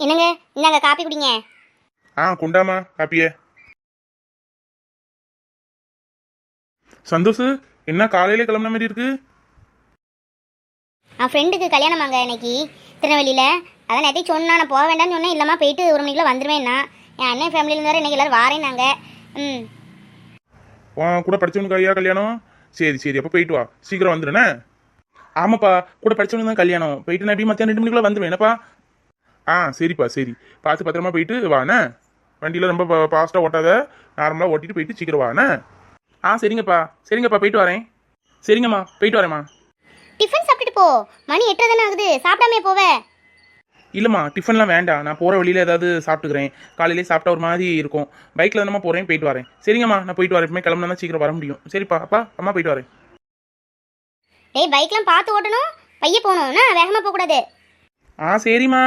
என்னங்க? இந்தாங்க காப்பி குடிங்க. ஆ குண்டாமா காப்பிய. சந்தோஷ் என்ன காலையில கிளம்புன மாதிரி இருக்கு? என் ஃப்ரெண்டுக்கு கல்யாணமாங்க இன்னைக்கு திருநெல்வேலியில். அதான் நேற்று சொன்னா நான் போக வேண்டாம்னு சொன்னேன். இல்லைம்மா போயிட்டு ஒரு மணிக்குள்ள வந்துடுவேன்னா என் அண்ணன் ஃபேமிலியிலேருந்து வேறு இன்னைக்கு எல்லாரும் வாரேனாங்க ம். உன் கூட படிச்சவனுக்கு ஐயா கல்யாணம்? சரி சரி அப்போ போயிட்டு வா. சீக்கிரம் வந்துடுனே ஆமாப்பா கூட படிச்சவனுக்கு தான் கல்யாணம். போயிட்டு நான் எப்படி மத்தியானம் ரெண்டு மணிக்குள்ள வந்துடுவேன் என்னப்பா? ஆ சரிப்பா சரி. பார்த்து பத்திரமா போயிட்டு வாண்ணே வண்டியில் ரொம்ப ஃபாஸ்ட்டாக ஓட்டாத. நார்மலாக ஓட்டிட்டு போயிட்டு சீக்கிரம் வாண்ணே ஆ சரிங்கப்பா. சரிங்கப்பா போயிட்டு வரேன். சரிங்கம்மா போயிட்டு வரேம்மா. டிஃபன் சாப்பிட்டுட்டு போ. மணி எட்டரை தானே ஆகுது. சாப்பிடாமே போவே இல்லைம்மா டிஃபன்லாம் வேண்டாம். நான் போகிற வழியில் ஏதாவது சாப்பிட்டுக்கிறேன். காலையிலே சாப்பிட்டா ஒரு மாதிரி இருக்கும். பைக்கில் தானம்மா போகிறேன் போயிட்டு வரேன். சரிங்கம்மா நான் போயிட்டு வரேன். எப்பவுமே கிளம்புனா தான் சீக்கிரம் வர முடியும். சரிப்பா அப்பா அம்மா போயிட்டு வரேன். டேய் பைக்லாம் பார்த்து ஓட்டணும். பைய போகணும்னா வேகமாக போகக்கூடாது. ஆ சரிம்மா.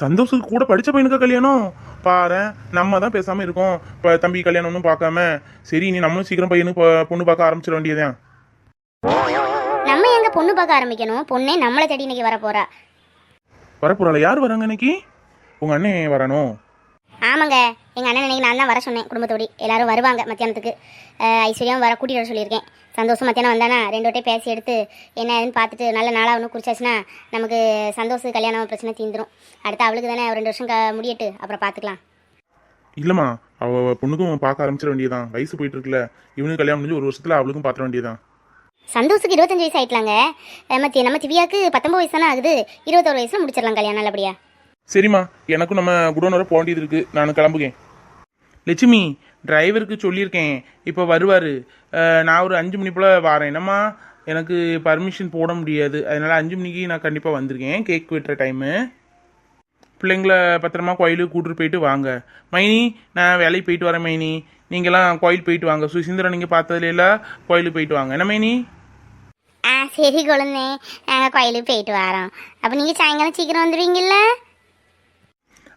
சந்தோஷுக்கு கூட படித்த பையனுக்கு கல்யாணம்? பாரு நம்ம தான் பேசாமல் இருக்கோம். இப்போ தம்பி கல்யாணம் ஒன்றும் பார்க்காம சரி நீ நம்மளும் சீக்கிரம் பையனுக்கு பொண்ணு பார்க்க ஆரம்பிச்சிட வேண்டியதுதான். நம்ம எங்க பொண்ணு பார்க்க ஆரம்பிக்கணும்? பொண்ணே நம்மளை தேடி இன்னைக்கு வர போறா வரப்போறாள்? யார் வராங்க இன்னைக்கு? உங்கள் அண்ணன் வரணும். ஆமாங்க. எங்கள் அண்ணன் இன்னைக்கு நான் தான் வர சொன்னேன் குடும்பத்தோடி. எல்லாரும் வருவாங்க மத்தியானத்துக்கு. ஐஸ்வர்யாவும் வர கூட்டிகிட்டு வர சொல்லியிருக்கேன். சந்தோஷம் மத்தியானம் வந்தானா? ரெண்டு வட்டையும் பேசி எடுத்து என்ன ஏதுன்னு பார்த்துட்டு நல்ல நாளாக ஒன்று குடிச்சாச்சுன்னா நமக்கு சந்தோஷ கல்யாணம் பிரச்சனை தீந்துரும். அடுத்து அவளுக்கு தானே ரெண்டு வருஷம் க முடியட்டு. அப்புறம் பார்த்துக்கலாம். இல்லைம்மா அவள் பொண்ணுக்கும் பார்க்க ஆரம்பிச்சிட வேண்டியதான் வயசு போயிட்டு இருக்குல்ல. இவனுக்கு கல்யாணம் முடிஞ்சு ஒரு வருஷத்தில் அவளுக்கும் பார்த்துட வேண்டியதான் சந்தோஷுக்கு இருபத்தஞ்சு வயசு ஆயிட்டலாங்க. தி- நம்ம திவ்யாவுக்கு பத்தொம்பது வயசு தானே ஆகுது. இருபத்தோரு வயசுல முடிச்சிடலாம் கல்யாணம் நல்லபடியா? சரிம்மா எனக்கும் நம்ம குடோன் வர போக வேண்டியது இருக்குது நான் கிளம்புகேன். லட்சுமி டிரைவருக்கு சொல்லியிருக்கேன். இப்போ வருவார். நான் ஒரு அஞ்சு மணி போல் வரேன். என்னம்மா? எனக்கு பர்மிஷன் போட முடியாது. அதனால் அஞ்சு மணிக்கு நான் கண்டிப்பாக வந்திருக்கேன். கேக் வெட்டுற டைமு பிள்ளைங்கள பத்திரமா கோயிலுக்கு கூட்டிட்டு போயிட்டு வாங்க. மைனி நான் வேலைக்கு போயிட்டு வரேன் மைனி. நீங்களாம் கோயில் போயிட்டு வாங்க. சுசீந்திரன் நீங்கள் பார்த்ததுல கோயிலுக்கு போயிட்டு வாங்க. என்ன மைனி? ஆ சரி குழந்தை. நாங்கள் கோயிலுக்கு போயிட்டு வரோம். அப்போ நீங்கள் சாயங்காலம் சீக்கிரம் வந்துடுவீங்களா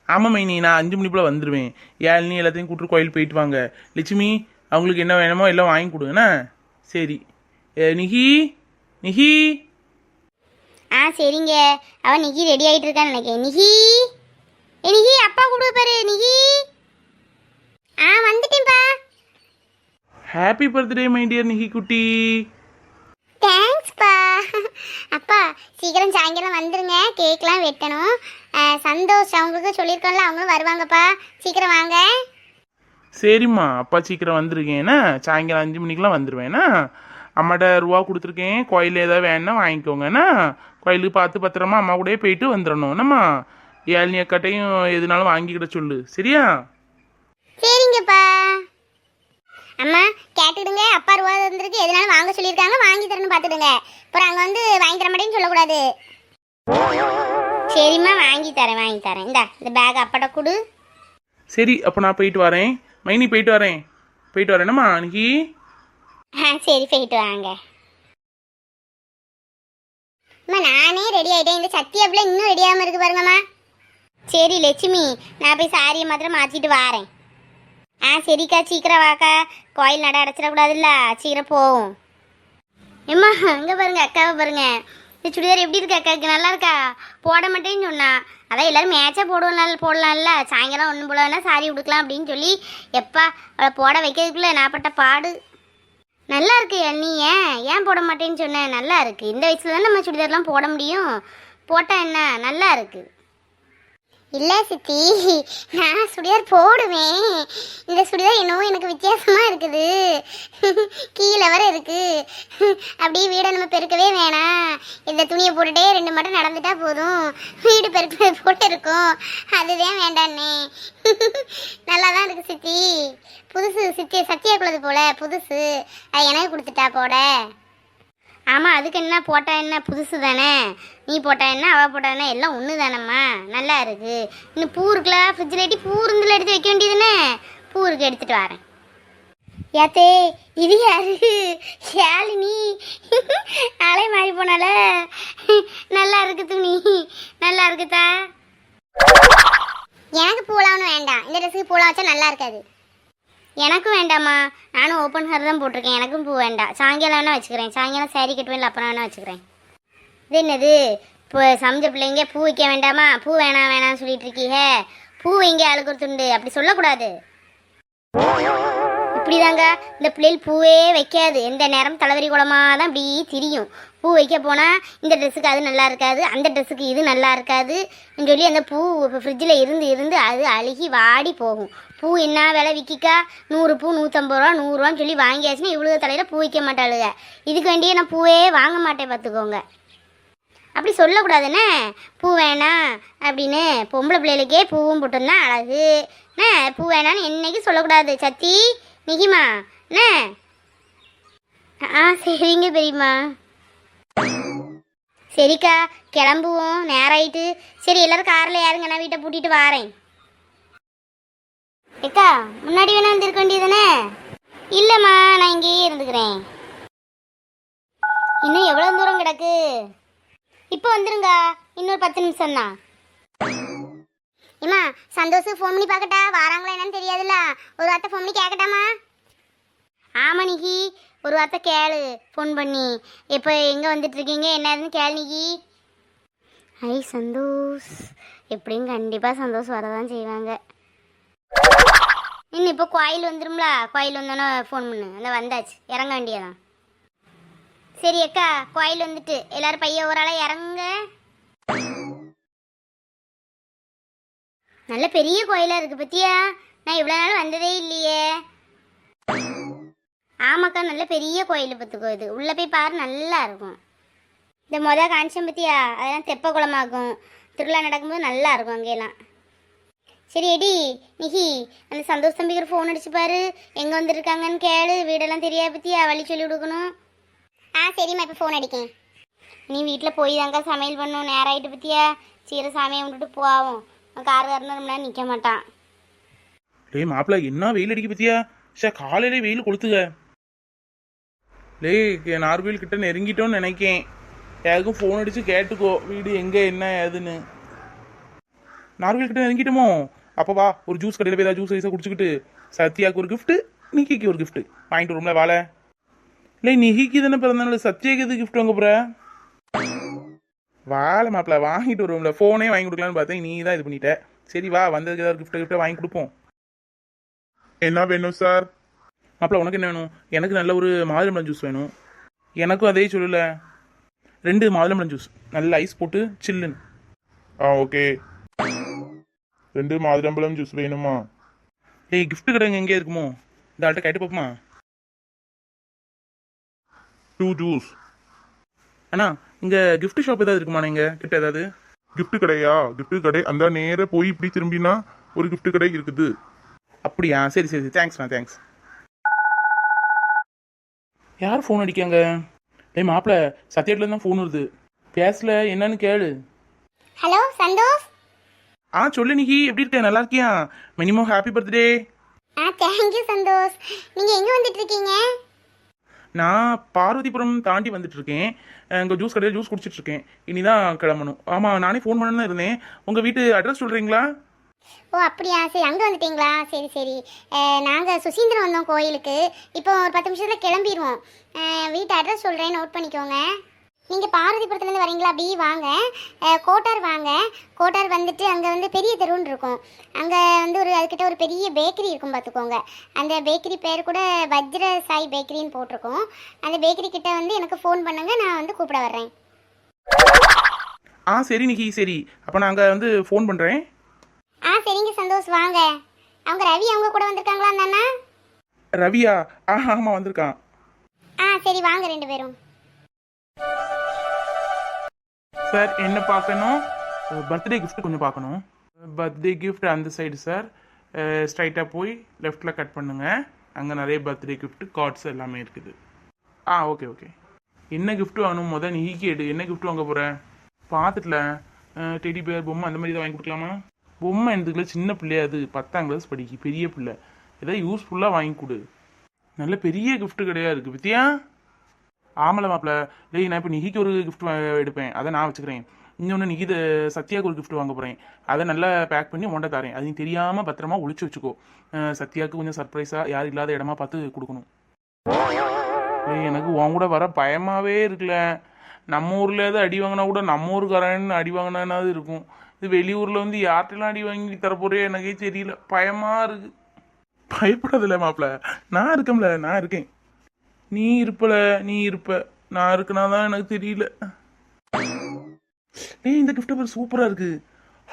ஆமாம் மைனி நான் அஞ்சு மணி போல் வந்துடுவேன் ஏழ்னி எல்லாத்தையும் கூப்பிட்டு கோயில் போயிட்டு வாங்க. லட்சுமி அவங்களுக்கு என்ன வேணுமோ எல்லாம் வாங்கி கொடுங்கண்ணா சரி. நிஹி நிஹி ஆ சரிங்க. அவன் நிகி ரெடி ஆயிட்டு இருக்கான்னு நினைக்கிறேன். நிகி? ஏ நிகி அப்பா கூப்பிடு பாரு நிகி? ஆ வந்துட்டேன்ப்பா. Happy birthday my dear Nihi குட்டி தேங்க்ஸ்ப்பா அப்பா சீக்கிரம் சாயங்காலம் வந்துருங்க. கேக்லாம் வெட்டணும். சந்தோஷ் அவங்களுக்கு சொல்லியிருக்கோம்ல அவங்களும் வருவாங்கப்பா. சீக்கிரம் வாங்க. சரிம்மா அப்பா சீக்கிரம் வந்திருக்கேன்னா சாயங்காலம் அஞ்சு மணிக்கெலாம் வந்துடுவேண்ணா அம்மாட்ட ரூபா கொடுத்துருக்கேன். கோயில் ஏதாவது வேணுன்னா வாங்கிக்கோங்கண்ணா கோயிலுக்கு பார்த்து பத்திரமா அம்மா கூடயே போயிட்டு வந்துடணும். என்னம்மா? ஏழ்னி அக்காட்டையும் எதுனாலும் வாங்கிக்கிட சொல்லு. சரியா? சரிங்கப்பா. அம்மா கேட்டுடுங்க அப்பா ரூபா வந்திருக்கு எதனாலும் வாங்க சொல்லியிருக்காங்க. வாங்கி தரணும் பார்த்துடுங்க அப்புறம் அங்கே வந்து வாங்கி தர மாட்டேன்னு சொல்லக்கூடாது. சரிம்மா வாங்கி தரேன் வாங்கி தரேன். இந்தா இந்த பேக் அப்பாட்ட கொடு. சரி அப்போ நான் போயிட்டு வரேன். மைனி போயிட்டு வரேன். போயிட்டு வரேனம்மா நிஹி ஆ சரி போயிட்டு வாங்க. அம்மா நானே ரெடி ஆயிட்டேன். இந்த சத்தியா பிள்ளை இன்னும் ரெடி ஆகாம இருக்கு பாருங்கம்மா. சரி லட்சுமி நான் போய் சாரியை மாத்திரம் மாற்றிட்டு வாரேன். ஆ சரிக்கா சீக்கிரம் வாக்கா. கோயில் நட அடைச்சிடக்கூடாதுல்ல. சீக்கிரம் போவோம். ஏம்மா அங்கே பாருங்க அக்காவை பாருங்க. இந்த சுடிதார் எப்படி இருக்கா அக்காவுக்கு நல்லா இருக்கா? போட மாட்டேன்னு சொன்னா. அதான் எல்லோரும் மேட்சாக போடுவோம் போடலாம்ல. சாயங்காலம் ஒன்றும் போல வேணால் சாரி உடுக்கலாம் அப்படின்னு சொல்லி எப்பா அவளை போட வைக்கிறதுக்குள்ள நான் பட்ட பாடு. நல்லா இருக்கு நீ ஏன்? ஏன் போட மாட்டேன்னு சொன்னேன் நல்லா இருக்குது இந்த வயசில் தான் நம்ம சுடிதார்லாம் போட முடியும்? போட்டால் என்ன? நல்லா இருக்குது இல்லை சித்தி நான் சுடிதார் போடுவேன். இந்த சுடிதார் என்னவோ எனக்கு வித்தியாசமாக இருக்குது. கீழே வர இருக்குது அப்படியே வீடை நம்ம பெருக்கவே வேணாம். இந்த துணியை போட்டுட்டே ரெண்டு மட்டும் நடந்துட்டா போதும். வீடு பெருக்க போட்டு இருக்கும் அதுதான் வேண்டாண்ணே. நல்லா தான் இருக்கு சித்தி. புதுசு சித்தி சத்தியா குளது போல புதுசு. அது எனக்கு கொடுத்துட்டா போட ஆமாம் அதுக்கு என்ன போட்டால் என்ன? புதுசு தானே. நீ போட்டா என்ன அவள் போட்டால் என்ன? எல்லாம் ஒன்று தானம்மா. நல்லா இருக்கு. இன்னும் பூ இருக்குல்ல ஃப்ரிட்ஜில் எட்டி பூ இருந்தில் எடுத்து வைக்க வேண்டியதுனே? பூ இருக்கு எடுத்துகிட்டு வரேன். ஏத்தே இது யாரு? ஷாலினி. அலை மாறி போனால. நல்லா இருக்கு துணி. நல்லா இருக்குதா? எனக்கு பூலாம் வேண்டாம். இந்த ட்ரெஸ்ஸுக்கு பூலாம் வச்சா நல்லா இருக்காது. எனக்கும் வேண்டாம்மா. நானும் ஓப்பன் ஹேர் தான் போட்டிருக்கேன். எனக்கும் பூ வேண்டாம். சாயங்காலம் வேணா வச்சுக்கிறேன். சாயங்காலம் சேரீ கட்டுவேன் அப்புறம் வேணா வச்சுக்கிறேன். இது என்னது? இப்போ சமைச்ச பிள்ளைங்க பூ வைக்க வேண்டாமா? பூ வேணாம் வேணாம்னு சொல்லிட்டு இருக்கீங்க. பூ வைங்க ஆளுக்கு துண்டு? அப்படி சொல்லக்கூடாது. இப்படிதாங்க. இந்த பிள்ளைகள் பூவே வைக்காது. எந்த நேரம் தலைவரி குளமாக தான் இப்படி திரியும். பூ வைக்க போனால் இந்த ட்ரெஸ்ஸுக்கு அது நல்லா இருக்காது அந்த ட்ரெஸ்ஸுக்கு இது நல்லா இருக்காது. சொல்லி அந்த பூ இப்போ ஃப்ரிட்ஜில் இருந்து இருந்து அது அழுகி வாடி போகும். பூ என்ன விலை விற்கிக்கா நூறு பூ நூற்றம்பது ரூபா நூறுரூவான்னு சொல்லி வாங்கியாச்சுன்னா இவ்வளோ தலையில் பூ வைக்க மாட்டாளுங்க இதுக்கு வேண்டியே நான் பூவே வாங்க மாட்டேன் பார்த்துக்கோங்க அப்படி சொல்லக்கூடாதுண்ணே. பூ வேணாம் அப்படின்னு பொம்பளை பிள்ளைகளுக்கே பூவும் போட்டிருந்தா அழகு. அண்ணே பூ வேணான்னு என்னைக்கு சொல்லக்கூடாது? சத்தி நிகிமா அண்ணே. ஆ சரிங்க பெரியம்மா. சரிக்கா கிளம்புவோம். நேரம் ஆயிட்டு சரி எல்லாரும் காரில் யாருங்க நான் வீட்டை பூட்டிட்டு வாரேன். ஏக்கா முன்னாடி வேணா வந்திருக்க வேண்டியதுதானே? இல்லைம்மா நான் இங்கேயே இருந்துக்கிறேன். இன்னும் எவ்வளோ தூரம் கிடக்கு? இப்போ வந்துருங்க இன்னொரு பத்து நிமிஷம் தான் ஏமா சந்தோஷம் ஃபோன் பண்ணி பார்க்கட்டா? வாராங்களா என்னன்னு தெரியாதுல்ல? ஒரு வார்த்தை ஃபோன் பண்ணி கேட்கட்டாமா ஆமா நிகி. ஒரு வார்த்தை கேளு ஃபோன் பண்ணி. இப்போ எங்கே வந்துட்டு இருக்கீங்க என்னதுன்னு கேள் நிகி. ஐ சந்தோஷ். எப்படியும் கண்டிப்பாக சந்தோஷ் வரதான் செய்வாங்க. இன்னும் இப்போ கோயில் வந்துடும்ல கோயில் வந்தோன்னே ஃபோன் பண்ணு. அந்த வந்தாச்சு. இறங்க வேண்டியதான் சரி அக்கா கோயில் வந்துட்டு. எல்லாரும் பையன் ஒரு ஆளாக இறங்குங்க நல்ல பெரிய கோயிலாக இருக்குது பத்தியா? நான் இவ்வளோ நாள் வந்ததே இல்லையே. ஆமாக்கா நல்ல பெரிய கோயில் பார்த்துக்கோ இது. உள்ளே போய் பாரு நல்லா இருக்கும். இந்த மொதல் காஞ்சம் பத்தியா? அதெல்லாம் தெப்ப குளமாகும். திருவிழா நடக்கும்போது நல்லா இருக்கும் அங்கேயெல்லாம். சரி எடி நிஹி அந்த சந்தோஷ் தம்பிக்கு ஃபோன் அடிச்சு பாரு எங்கே வந்திருக்காங்கன்னு கேளு வீடெல்லாம் தெரியா பற்றியா வழி சொல்லி கொடுக்கணும் ஆ சரிம்மா இப்போ ஃபோன் அடிக்கேன் நீ வீட்டில் போய் தாங்க சமையல் பண்ணும் நேரம் ஆகிட்டு பற்றியா சீர சாமியை விட்டுட்டு போவோம் கார் காரணும் நிற்க மாட்டான் டேய் மாப்பிள்ள என்ன வெயில் அடிக்க பத்தியா சே காலையிலே வெயில் கொளுத்துக டேய் நார்வேல் கிட்ட நெருங்கிட்டோன்னு நினைக்கேன் யாருக்கும் ஃபோன் அடித்து கேட்டுக்கோ வீடு எங்கே என்ன ஏதுன்னு நார்வேல் கிட்ட நெருங்கிட்டோமோ அப்போ வா ஒரு ஜூஸ் கடையில் போய் ஏதாவது ஜூஸ் ஐஸாக குடிச்சுக்கிட்டு சத்யாவுக்கு ஒரு gift நிக்கிக்கு ஒரு gift. வாங்கிட்டு வரும்ல வாழ. இல்லை நிகிக்கு தானே பிறந்தனால சத்யாக்கு எது gift வாங்க போற? வாழை மாப்பிள்ள வாங்கிட்டு வருவோம்ல ஃபோனே வாங்கி கொடுக்கலான்னு பார்த்தேன். நீ தான் இது பண்ணிட்ட. சரி வா வந்ததுக்கு ஏதாவது gift gift வாங்கி கொடுப்போம். என்ன வேணும் சார் மாப்பிள்ள உனக்கு என்ன வேணும்? எனக்கு நல்ல ஒரு மாதுளம்பழம் ஜூஸ் வேணும். எனக்கும் அதே சொல்லல. ரெண்டு மாதுளம்பழம் ஜூஸ் நல்ல ஐஸ் போட்டு சில்லுன்னு ஆ ஓகே ரெண்டு மாதுளம்பழம் ஜூஸ் வேணுமா? டேய் gift கடை எங்கே இருக்குமோ? இந்த ஆள்கிட்ட கேட்டு பார்ப்போமா டூ ஜூஸ் அண்ணா இங்கே gift ஷாப் ஏதாவது இருக்குமாண்ணா இங்கே? கிட்ட ஏதாவது? Gift கடையா? gift கடை அந்த நேர போய் இப்படி திரும்பினா ஒரு gift கடை இருக்குது. அப்படியா? சரி சரி தேங்க்ஸ்ண்ணா தேங்க்ஸ் யார் ஃபோன் அடிக்காங்க டேய் மாப்பிள்ள சத்யாட்டில் தான் ஃபோன் வருது. பேசல என்னன்னு கேளு. ஹலோ சந்தோஷ்? ஆ சொல்லு நிக்கி எப்படி இருக்க? நல்லா இருக்கியா? மினிமம் ஹாப்பி பர்த்டே ஆ தேங்க்யூ சந்தோஷ். நீங்கள் எங்கே வந்துட்டு இருக்கீங்க நான் பார்வதிபுரம் தாண்டி வந்துட்டு இருக்கேன் இங்கே ஜூஸ் கடையில் ஜூஸ் குடிச்சிட்டு இருக்கேன் இனிதான் கிளம்பணும். ஆமாம் நானே ஃபோன் பண்ண தான் இருந்தேன். உங்கள் வீட்டு அட்ரஸ் சொல்கிறீங்களா ஓ அப்படியா? சரி அங்கே வந்துட்டீங்களா? சரி சரி. நாங்கள் சுசீந்திரம் வந்தோம் கோயிலுக்கு. இப்போ ஒரு பத்து நிமிஷத்தில் கிளம்பிடுவோம் வீட்டு அட்ரஸ் சொல்கிறேன் நோட் பண்ணிக்கோங்க. நீங்கள் பார்வதிபுரத்துலேருந்து வரீங்களா? அப்படி வாங்க. கோட்டார் வாங்க. கோட்டார் வந்துட்டு அங்கே வந்து பெரிய தெருவுன்னு இருக்கும். அங்கே வந்து ஒரு அதுக்கிட்ட ஒரு பெரிய பேக்கரி இருக்கும் பார்த்துக்கோங்க அந்த பேக்கரி பேர் கூட வஜ்ர சாய் பேக்கரின்னு போட்டிருக்கோம். அந்த பேக்கரி கிட்ட வந்து எனக்கு ஃபோன் பண்ணுங்க நான் வந்து கூப்பிட வர்றேன். ஆ சரி நிக்கி சரி. அப்போ நான் அங்கே வந்து ஃபோன் பண்ணுறேன் ஆ சரிங்க சந்தோஷ் வாங்க. அவங்க ரவி அவங்க கூட வந்திருக்காங்களா அண்ணா? ரவியா? ஆ ஆமாம் வந்திருக்கான். ஆ சரி வாங்க ரெண்டு பேரும். சார் என்ன பார்க்கணும்? பர்த்டே கிஃப்ட் கொஞ்சம் பார்க்கணும். பர்த்டே கிஃப்ட் அந்த சைடு சார். ஸ்ட்ரைட்டாக போய் லெஃப்டில் கட் பண்ணுங்க. அங்கே நிறைய பர்த்டே கிஃப்ட் கார்ட்ஸ் எல்லாமே இருக்குது. ஆ ஓகே ஓகே என்ன கிஃப்ட் வாங்கணும்? முதல் நீ கேடு என்ன கிஃப்ட் வாங்க போகிற பார்த்துட்டல. டெடி பேர் பொம்மை அந்த மாதிரி தான் வாங்கி கொடுக்கலாமா? பொம்மை எடுத்துக்கல சின்ன பிள்ளையா அது. பத்தாம் கிளாஸ் படிக்கு பெரிய பிள்ளை. ஏதாவது யூஸ்ஃபுல்லாக வாங்கி கொடு. நல்ல பெரிய கிஃப்ட்டு கிடையாது. இருக்குது பத்தியா ஆமல மாப்பிள டேய் நான் இப்போ நிகிக்கு ஒரு கிஃப்ட் எடுப்பேன். அதை நான் வச்சுக்கிறேன். இன்னொன்று நிகித சத்யாவுக்கு ஒரு கிஃப்ட் வாங்க போகிறேன் அதை நல்லா பேக் பண்ணி உண்டை தரேன். அது நீ தெரியாமல் பத்திரமா ஒழிச்சு வச்சுக்கோ. சத்யாவுக்கு கொஞ்சம் சர்ப்ரைஸாக யாரும் இல்லாத இடமா பார்த்து கொடுக்கணும். எனக்கு உன் கூட வர பயமாகவே இருக்குல்ல. நம்ம ஊரில் ஏதாவது அடி வாங்கினா கூட நம்ம ஊருக்காரன் அடி வாங்கினானாவது இருக்கும். இது வெளியூரில் வந்து யார்கிட்டலாம் அடி வாங்கி தரப்போறே எனக்கே தெரியல. பயமாக இருக்குது பயப்படாதல மாப்பிள. நான் இருக்கேன்ல நான் இருக்கேன். நீ இருப்பல நீ இருப்ப. நான் இருக்கனா தான் எனக்கு தெரியல. டேய் இந்த கிஃப்ட் பாரு சூப்பரா இருக்கு.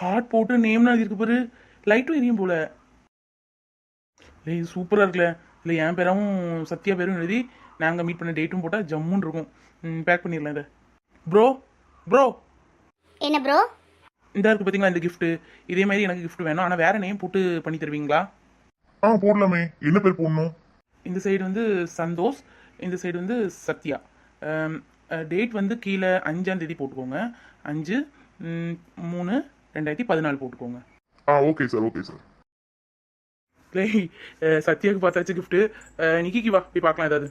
ஹார்ட் போட்டு நேம் எழுதிருக்கு பாரு. லைட்டும் எரியும் போல. டேய் இது சூப்பரா இருக்குல்ல. இல்லை என் பேரும் சத்யா பேரும் எழுதி நாங்கள் மீட் பண்ண டேட்டும் போட்டால் ஜம்முன்னு இருக்கும். பேக் பண்ணிடலாம் இதை. ப்ரோ ப்ரோ என்ன ப்ரோ இந்த இருக்கு பார்த்தீங்களா இந்த gift? இதே மாதிரி எனக்கு gift வேணும். ஆனால் வேற நேம் போட்டு பண்ணி தருவீங்களா? ஆ போடலாமே. என்ன பேர் போடணும்? இந்த சைடு வந்து சந்தோஷ் இந்த சைடு வந்து சத்யா. டேட் வந்து கீழே அஞ்சாம் தேதி போட்டுக்கோங்க. அஞ்சு மூணு ரெண்டாயிரத்தி பதினாலு போட்டுக்கோங்க. ஆ ஓகே சார் ஓகே சார் அஹ், சத்யாவுக்கு பார்த்தாச்சு அஹ், நிக்கிக்கு வா போய் பார்க்கலாம் ஏதாவது.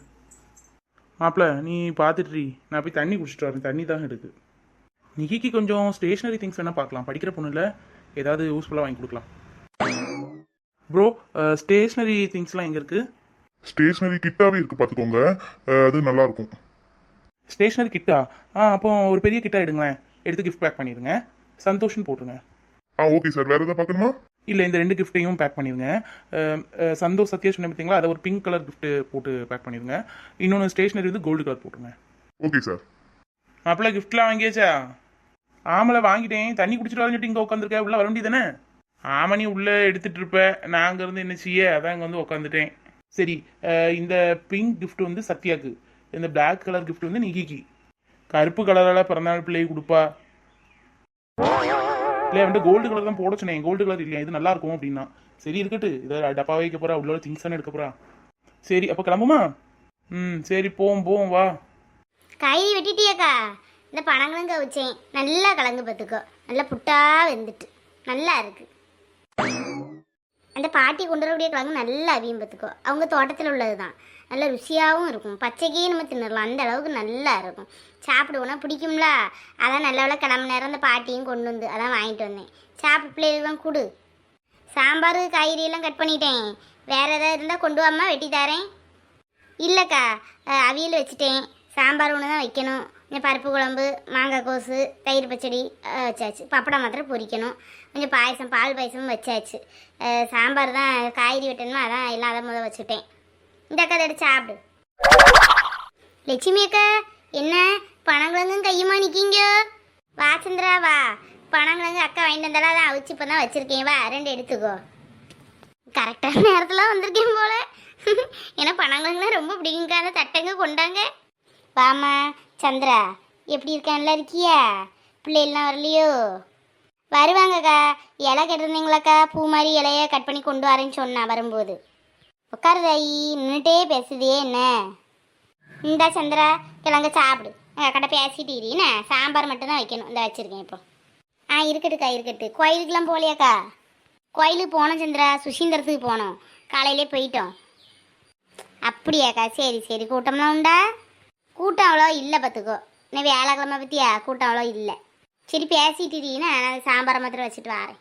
மாப்பிள நீ பார்த்துட்ரி நான் போய் தண்ணி குடிச்சிட்டு வரேன். தண்ணி தான் இருக்கு. நிக்கிக்கு கொஞ்சம் ஸ்டேஷ்னரி திங்ஸ் வேணால் பார்க்கலாம். படிக்கிற பொண்ணுல ஏதாவது யூஸ்ஃபுல்லாக வாங்கி கொடுக்கலாம். ப்ரோ ஸ்டேஷ்னரி திங்ஸ்லாம் எங்கே இருக்குது ஸ்டேஷனரி கிட்டாவே இருக்கு பார்த்துக்கோங்க அது நல்லா இருக்கும் ஸ்டேஷ்னரி கிட்டா? ஆ அப்போ ஒரு பெரிய கிட்டா எடுங்களேன். எடுத்து கிஃப்ட் பேக் பண்ணிடுங்க. சந்தோஷம் போட்டுருங்க. ஆ ஓகே சார். வேற எதாவது பார்க்கணுமா இல்லை இந்த ரெண்டு கிஃப்ட்டையும் பேக் பண்ணிடுங்க. சந்தோஷ் சத்யா சொன்ன பார்த்தீங்களா அதை ஒரு பிங்க் கலர் gift போட்டு பேக் பண்ணிடுங்க. இன்னொன்று ஸ்டேஷ்னரி வந்து கோல்டு கலர் போட்டுருங்க. Okay sir. மாப்பிள்ள கிஃப்ட்லாம் வாங்கியாச்சா? ஆமலை வாங்கிட்டேன். தண்ணி குடிச்சிட்டு வரஞ்சிட்டு இங்கே உட்காந்துருக்க உள்ள வர வேண்டியதானே ஆமா நீ உள்ள எடுத்துட்டு இருப்ப. நான் அங்க இருந்து என்ன செய்ய? அதான் இங்க வந்து உட்காந்துட்டேன் சரி இந்த பிங்க் கிஃப்ட் வந்து சத்யாக்கு. இந்த பிளாக் கலர் கிஃப்ட் வந்து நிகிக்கு. கருப்பு கலரால பிறந்தநாள் பிள்ளையை கொடுப்பா. இல்லை வந்து கோல்டு கலர் தான் போட சொன்னேன். கோல்டு கலர் இல்லையா? இது நல்லா இருக்கும் அப்படின்னா. சரி இருக்கட்டு. இதை டப்பா வைக்க போறா உள்ள திங்ஸ் தானே எடுக்க போறா. சரி அப்போ கிளம்புமா? ம் சரி போவோம் போவோம் வா. காய்கறி வெட்டிட்டியாக்கா. இந்த பணங்களும் கவிச்சேன். நல்லா கலந்து பார்த்துக்கோ. நல்லா புட்டா வெந்துட்டு. நல்லா இருக்கு. அந்த பாட்டி கொண்டு வரக்கூடிய கிழங்கு நல்லா அவியும் பார்த்துக்கோ. அவங்க தோட்டத்தில் உள்ளது தான் நல்லா ருசியாகவும் இருக்கும். பச்சைக்கே நம்ம தின்னுடலாம். அந்த அளவுக்கு நல்லா இருக்கும். சாப்பிடுவோம்னா பிடிக்கும்ல? அதான் நல்ல வேலை கிளம்பு நேரம் அந்த பாட்டியும் கொண்டு வந்து அதான் வாங்கிட்டு வந்தேன். சாப்பிட்டு பிள்ளைகளுக்கெல்லாம் கொடு. சாம்பார் காய்கறி எல்லாம் கட் பண்ணிட்டேன். வேற ஏதாவது இருந்தால் கொண்டு வாமா வெட்டி தரேன். இல்லைக்கா அவியல் வச்சுட்டேன். சாம்பார் ஒன்று தான் வைக்கணும். இந்த பருப்பு குழம்பு மாங்காய் கோசு தயிர் பச்சடி வச்சாச்சு. பப்படம் மாத்திரம் பொரிக்கணும். கொஞ்சம் பாயசம் பால் பாயசமும் வச்சாச்சு. சாம்பார் தான் காய்கறி வெட்டணுமா? அதான் இல்லாத முத முதல் வச்சுட்டேன் இந்த அக்கா அதை சாப்பிடு. லட்சுமி அக்கா என்ன? பனங்கிழங்கும் கையுமா நிற்கிங்க வா சந்திரா வா. பனங்கிழங்கு அக்கா வாங்கிட்டு வந்தாலும் அதான் அவிச்சு இப்போ தான் வச்சுருக்கேன். வா ரெண்டு எடுத்துக்கோ. கரெக்டான நேரத்தில் வந்திருக்கேன் போல. ஏன்னா பனங்கிழங்குலாம் ரொம்ப பிடிக்குங்க அந்த தட்டங்க கொண்டாங்க. வாமா சந்திரா எப்படி இருக்க? நல்லா இருக்கியா? பிள்ளைகள்லாம் வரலையோ? வருவாங்கக்கா. இலை கேட்டிருந்தீங்களாக்கா? பூ மாதிரி இலைய கட் பண்ணி கொண்டு வரேன்னு சொன்னா வரும்போது. உட்காருதாயி நின்றுட்டே பேசுதே என்ன? இந்தா சந்திரா கிழங்க சாப்பிடு. கடை பேசிட்டு இரு, சாம்பார் மட்டும்தான் வைக்கணும். இந்த வச்சுருக்கேன் இப்போ. ஆ இருக்கட்டுக்கா இருக்கட்டு. கோயிலுக்கெல்லாம் போகலையாக்கா? கோயிலுக்கு போனோம் சந்திரா. சுசீந்திரத்துக்கு போனோம். காலையிலே போயிட்டோம். அப்படியாக்கா சரி சரி. கூட்டம்லாம் உண்டா? கூட்டம் அவ்வளோ இல்லை பார்த்துக்கோ. இன்னும் வியாழக்கிழமை பற்றியா கூட்டம் அவ்வளோ இல்லை. சரி பேசிட்டு நான் சாம்பாரை மாத்திரம் வச்சுட்டு வரேன்.